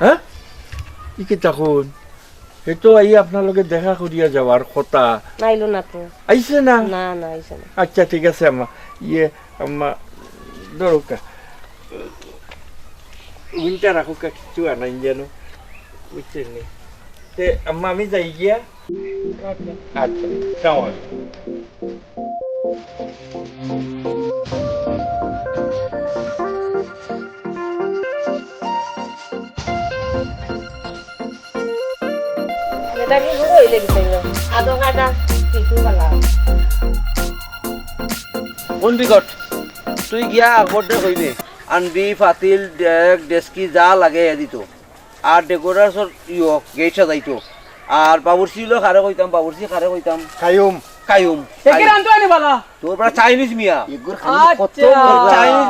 হ্যাঁ? ই কি তখন সেইটো আহি আপোনালোকে দেখা করিয়া যাওয়ার কথা। নাইলো না তো। আইছে না? না না আইসে না। আচ্ছা ঠিক আছে আম্মা ইয়ে আম্মা ধরুকা উইলটা রাখুকা কিছু আনাই যেন। বুঝছেন নি? তে আম্মা আমি যাই গিয়া। আচ্ছা যাও এটা কোন বিকট তুই গিয়া আগতে কইবে আনবি ফাতিল ডেক ডেস্কি যা লাগে দিত আর ডেকোরেশন ইয়ো গেট সাজাইতো আর বাবুরসি লো খারে কইতাম বাবুরসি খারে কইতাম। কায়ুম কায়ুম একে বালা? তোর চাইনিজ মিয়া। এগুর আচ্ছা চাইনিজ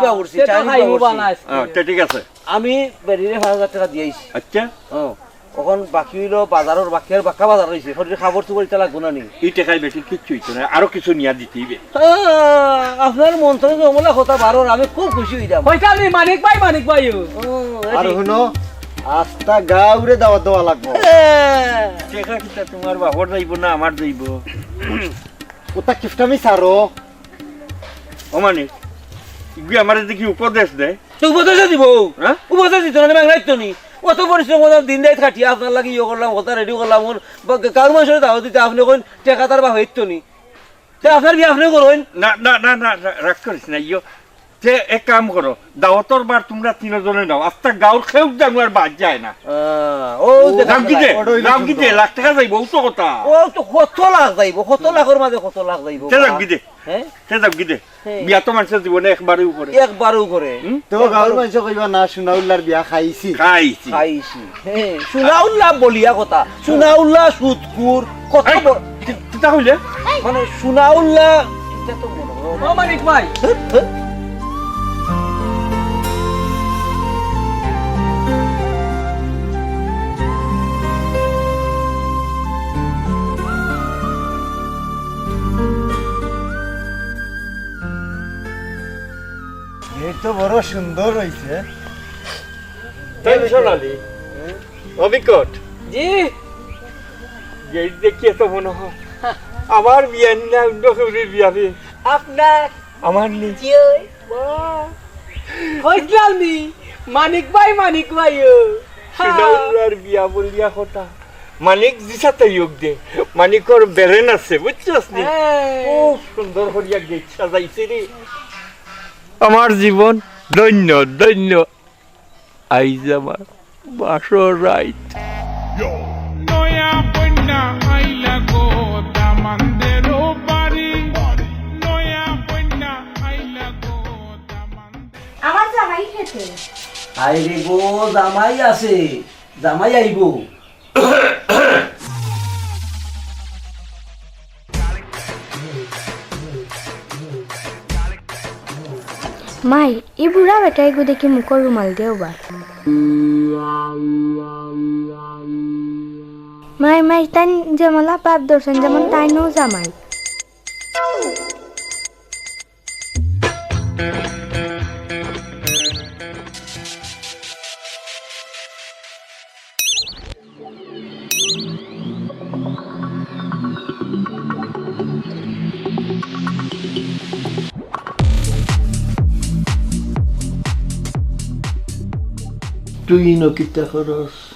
আচ্ছা ঠিক আছে। আমি বেরিয়ে টাকা দিয়েছি আচ্ছা। ও এখন বাকি হইল বাজারের বাকি আর বাক্কা বাজার রয়েছে শরীরে খাবার চুবর ইটা লাগবো না নি? টেকাই বেশি কিচ্ছু হইতো না। আরও কিছু নিয়া দিতেইবে আপনার মন থেকে জমলা কথা বারোর আমি খুব খুশি হইলাম। কইতা নি মানিক ভাই মানিক ভাই আর শুনো আস্তা গাউরে দাওয়াত দেওয়া লাগবো। তোমার বাপর যাইব না আমার যাইব? ওটা কিফটামি সারো। ও মানে ইগুই আমার দেখি উপদেশ দেয়? তো উপদেশ দিব? হ্যাঁ? উপদেশ দিত না ব্যাংক রাখতো নি? অত পরিশ্রম করলাম দিন রাত খাটিয়ে আপনার লাগি ইয়ে করলাম কথা রেডি করলাম ওর কার মানুষের দাওয়াত দিতে আপনি কোন টেকা তার বা হইতো নি। তে আপনার কি আপনি না না না না রাগ করিস না ইয়ো। যে এক কাম করো দাওয়াতর বার তোমরা তিনজনে নাও। আস্তা গাঁর খেউ জানো আর বাদ যায় না। ও নাম কি দে নাম কি দে লাখ টাকা। যাইব ও তো কথা। ও তো কত লাখ যাইব কত লাখের মাঝে কত লাখ যাইব সে যাক গিদে। হ্যাঁ সে যাক গিদে। হ্যাঁ। বিয়া তো মানুষের জীবনে একবারই উপরে। একবারও করে তো গাউর মানুষ কইবা না সুনাউল্লার বিয়া খাইছি। খাইছি। খাইছি। হ্যাঁ সুনাউল্লাহ বলিয়া কথা। সুনাউল্লাহ সুদকুর কত কি- কিতা হইলে? মানে সুনাউল্লাহ এটা তো মনে হয় ও মানিক ভাই এই তো বড় সুন্দর হইছে। টেনশন আলি? অবিকট জি। এই দেখিয়ে তো মনে হয়। আমার বিয়া না অন্য কেউরির বিয়া রে আপনার আমার নি। কইতাম নি। মানিক ভাই মানিক ভাই সুনাউলার বিয়া বলিয়া কথা। মানিক দিছাতে যোগ দে। মানিকর বেরেন আছে বুঝছস নি? খুব সুন্দর করিয়া গেট সাজাইছে রে। আমার জীবন ধন্য ধন্য। আইজ আমার বাসর আইলা গো আমার জামাই খেতে। আইরে গো জামাই আছে। জামাই আইব। মাই এই বুঢ়া বেটাই গো দেখি মুখৰ ৰুমাল দেও বা মাই মাই তাই যেমলা বাপ দর্শন যেমন তাইনও জামাই। tu ino kita horos.